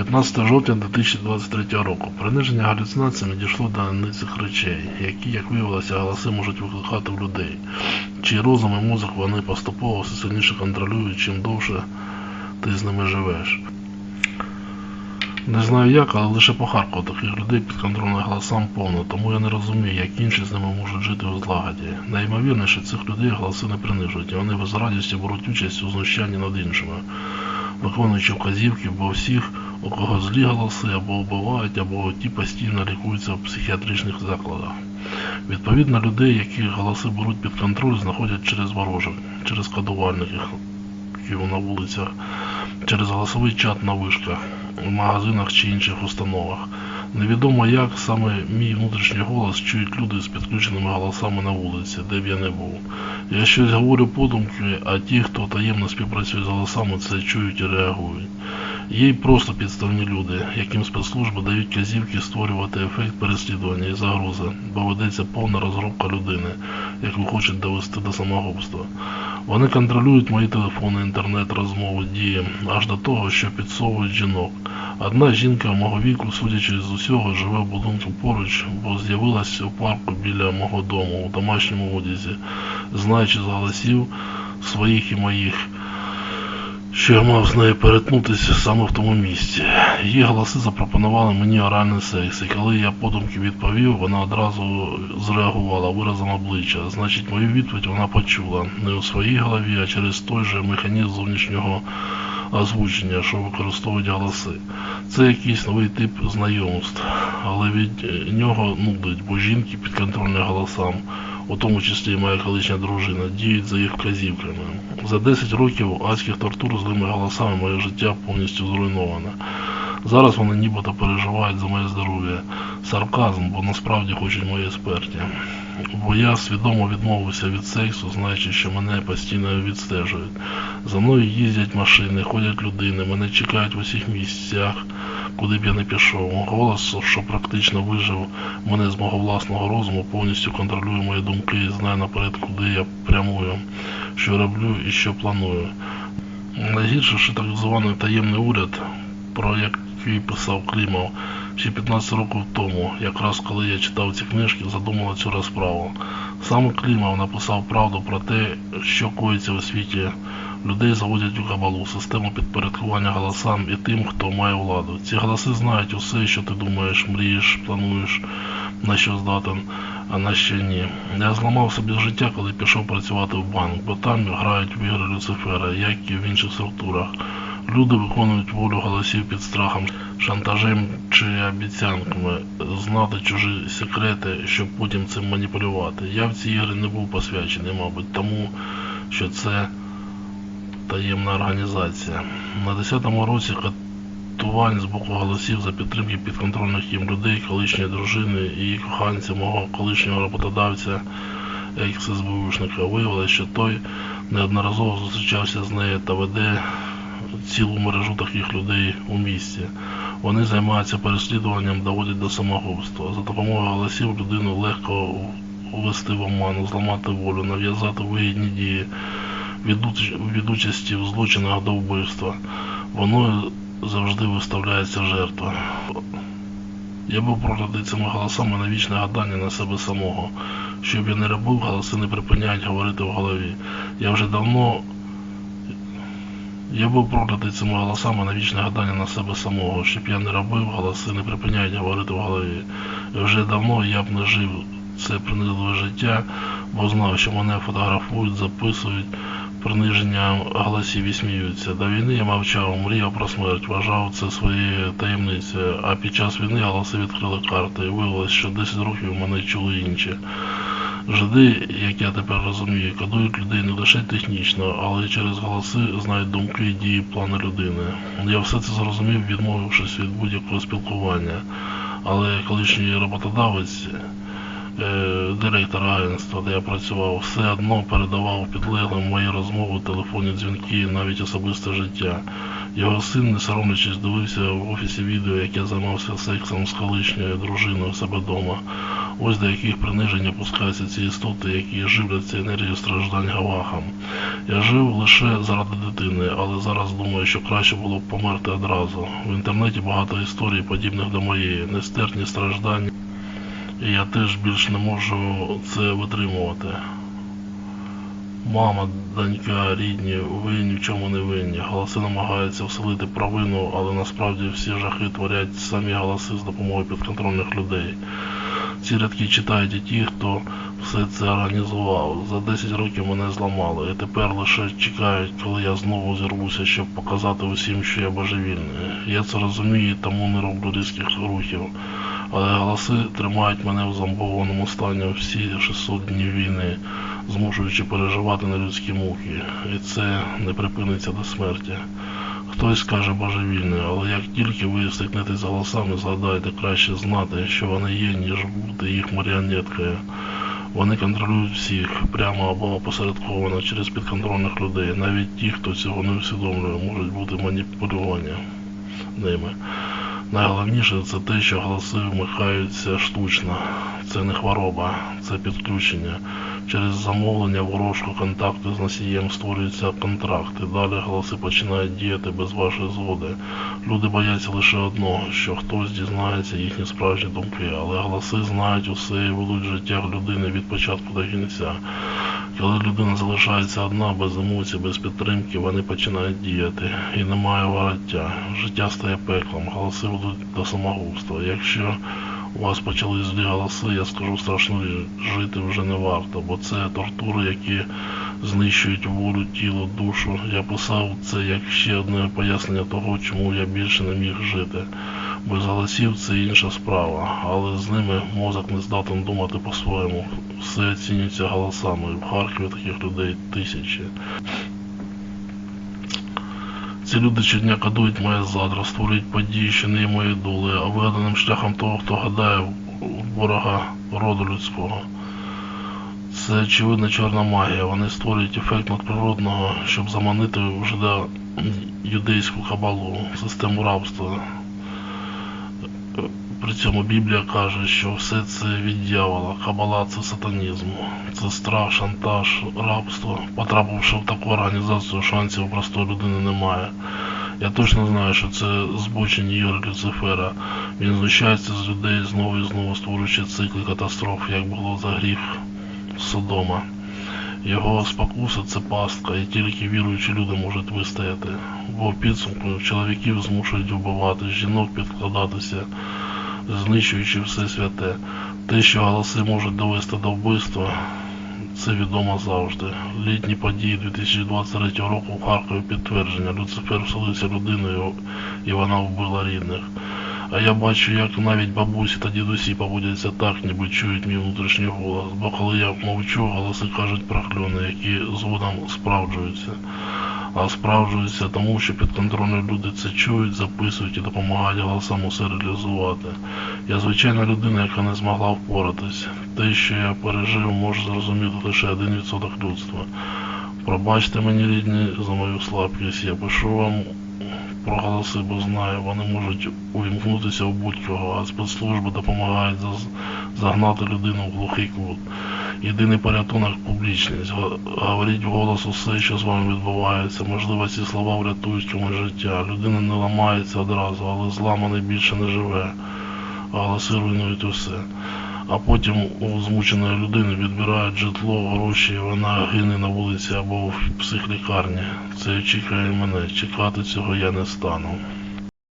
15 жовтня 2023 року приниження галюцинаціями дійшло до ницих речей, які, як виявилося, голоси можуть викликати в людей, чий розум і мозок вони поступово все сильніше контролюють, чим довше ти з ними живеш. Не знаю як, але лише по Харкову таких людей підконтрольних голосам повно, тому я не розумію, як інші з ними можуть жити у злагоді. Найімовірніше цих людей голоси не принижують, і вони без радості беруть участь у знущанні над іншими, виконуючи вказівки, бо всіх, у кого злі голоси або вбивають, або ті постійно лікуються в психіатричних закладах. Відповідно, людей, які голоси беруть під контроль, знаходять через ворожих, через кодувальників на вулицях, через голосовий чат на вишках, в магазинах чи інших установах. Невідомо як саме мій внутрішній голос чують люди з підключеними голосами на вулиці, де б я не був. Я щось говорю подумки, а ті, хто таємно співпрацює з голосами, це чують і реагують. Є й просто підставні люди, яким спецслужби дають казівки створювати ефект переслідування і загрози, бо ведеться повна розробка людини, яку хочуть довести до самогубства. Вони контролюють мої телефони, інтернет, розмови, дії, аж до того, що підсовують жінок. Одна жінка мого віку, судячи з усього, живе в будинку поруч, бо з'явилася у парку біля мого дому у домашньому одязі, знаючи з голосів своїх і моїх, що я мав з нею перетнутися саме в тому місці. Її голоси запропонували мені оральний секс, і коли я подумки відповів, вона одразу зреагувала виразом обличчя. Значить, мою відповідь вона почула не у своїй голові, а через той же механізм зовнішнього озвучення, що використовують голоси. Це якийсь новий тип знайомств, але від нього нудить, бо жінки підконтрольні голосам, у тому числі і моя колишня дружина, діють за їх вказівками. За 10 років адських тортур злими голосами моє життя повністю зруйноване. Зараз вони нібито переживають за моє здоров'я. Сарказм, бо насправді хочуть моєї смерті. Бо я свідомо відмовився від сексу, знаючи, що мене постійно відстежують. За мною їздять машини, ходять людини, мене чекають в усіх місцях, куди б я не пішов. Голос, що практично вижив мене з мого власного розуму, повністю контролює мої думки і знає наперед, куди я прямую, що роблю і що планую. Найгірше, що так званий таємний уряд, про який писав Клімов, ще 15 років тому, якраз коли я читав ці книжки, задумала цю розправу. Саме Клімов написав правду про те, що коїться у світі. Людей заводять у кабалу, систему підпорядкування голосам і тим, хто має владу. Ці голоси знають усе, що ти думаєш, мрієш, плануєш, на що здатен, а на що ні. Я зламав собі життя, коли пішов працювати в банк, бо там грають в ігри Люцифера, як і в інших структурах. Люди виконують волю голосів під страхом, шантажем чи обіцянками, знати чужі секрети, щоб потім цим маніпулювати. Я в ці ігри не був посвячений, мабуть, тому що це таємна організація. На 10-му році катувань з боку голосів за підтримки підконтрольних їм людей, колишньої дружини і коханця, мого колишнього роботодавця, екс-СБУшника, виявилося, що той неодноразово зустрічався з нею та веде цілу мережу таких людей у місті. Вони займаються переслідуванням, доводять до самогубства. За допомогою голосів людину легко ввести в оману, зламати волю, нав'язати вигідні дії від, участі в злочинах до вбивства. Воно завжди виставляється жертва. Я був проклятий цими голосами на вічне гадання на себе самого. Щоб я не робив, голоси не припиняють говорити в голові. Я вже давно я був проклятий цими голосами на вічне гадання на себе самого. Щоб я не робив, голоси не припиняють говорити в голові. І вже давно я б не жив це принизливе життя, бо знав, що мене фотографують, записують, приниження голосів і сміються. До війни я мовчав, мріяв про смерть, вважав це своєю таємницею, а під час війни голоси відкрили карти і виявилось, що 10 років мене чули інші. Жиди, як я тепер розумію, кодують людей не лише технічно, але й через голоси знають думки і дії плани людини. Я все це зрозумів, відмовившись від будь-якого спілкування. Але колишній роботодавець, е, директор агентства, де я працював, все одно передавав підлеглим мої розмови, телефонні дзвінки, навіть особисте життя. Його син, не соромлячись, дивився в офісі відео, як я займався сексом з колишньою дружиною себе вдома. Ось до яких принижень опускаються ці істоти, які живляться енергією страждань гавахам. Я жив лише заради дитини, але зараз думаю, що краще було б померти одразу. В інтернеті багато історій, подібних до моєї, нестерпні страждання, і я теж більш не можу це витримувати. Мама, донька, рідні, ви ні в чому не винні. Голоси намагаються вселити провину, але насправді всі жахи творять самі голоси з допомогою підконтрольних людей. Ці рядки читають і ті, хто все це організував. За 10 років мене зламали, і тепер лише чекають, коли я знову зірвуся, щоб показати усім, що я божевільний. Я це розумію, тому не роблю різких рухів. Але голоси тримають мене в зомбованому стані всі 600 днів війни, змушуючи переживати нелюдські муки. І це не припиниться до смерті. Хтось скаже божевільний, але як тільки ви стикнетесь з голосами, згадайте краще знати, що вони є, ніж бути їх маріонеткою. Вони контролюють всіх прямо або опосередковано через підконтрольних людей. Навіть ті, хто цього не усвідомлює, можуть бути маніпулювані ними. Найголовніше це те, що голоси вмикаються штучно. Це не хвороба, це підключення. Через замовлення ворожого контакту з носієм створюються контракти. Далі голоси починають діяти без вашої згоди. Люди бояться лише одного, що хтось дізнається їхні справжні думки, але голоси знають усе і ведуть життя людини від початку до кінця. Коли людина залишається одна, без емоцій, без підтримки, вони починають діяти. І немає вороття. Життя стає пеклом, голоси ведуть до самогубства. Якщо у вас почали злі голоси, я скажу страшно жити вже не варто, бо це тортури, які знищують волю, тіло, душу. Я писав це як ще одне пояснення того, чому я більше не міг жити. Без голосів це інша справа, але з ними мозок не здатен думати по-своєму. Все оцінюється голосами. В Харкові таких людей тисячі. Ці люди щодня кадують моє задра, створюють події, що не є моєю долею, а вигаданим шляхом того, хто гадає ворога роду людського. Це очевидна чорна магія. Вони створюють ефект надприродного, щоб заманити в жида юдейську кабалу, систему рабства. При цьому Біблія каже, що все це від дьявола. Кабала це сатанізм, це страх, шантаж, рабство. Потрапивши в таку організацію, шансів простої людини немає. Я точно знаю, що це збочені ігри Люцифера. Він знущається з людей знову і знову створюючи цикли катастроф, як було за гріх Содома. Його спокуса це пастка, і тільки віруючі люди можуть вистояти. Бо підсумку чоловіків змушують вбивати, жінок підкладатися, знищуючи все святе. Те, що голоси можуть довести до вбивства, це відомо завжди. Літні події 2023 року в Харкові підтвердження. Люцифер вселився людиною і вона вбила рідних. А я бачу, як навіть бабусі та дідусі поводяться так, ніби чують мій внутрішній голос. Бо коли я мовчу, голоси кажуть прокльони, які згодом справджуються. А справджуються тому, що підконтрольні люди це чують, записують і допомагають голосам усе реалізувати. Я звичайна людина, яка не змогла впоратись. Те, що я пережив, може зрозуміти лише 1% людства. Пробачте мені, рідні, за мою слабкість. Я пишу вам про голоси, бо знаю, вони можуть увімкнутися в будь-кого, а спецслужби допомагають загнати людину в глухий кут. Єдиний порятунок публічність. Говоріть вголос усе, що з вами відбувається. Можливо, ці слова врятують комусь життя. Людина не ламається одразу, але зламаний більше не живе. Голоси руйнують усе. А потім у змученої людини відбирають житло, гроші, і вона гине на вулиці або в психлікарні. Це очікує мене. Чекати цього я не стану.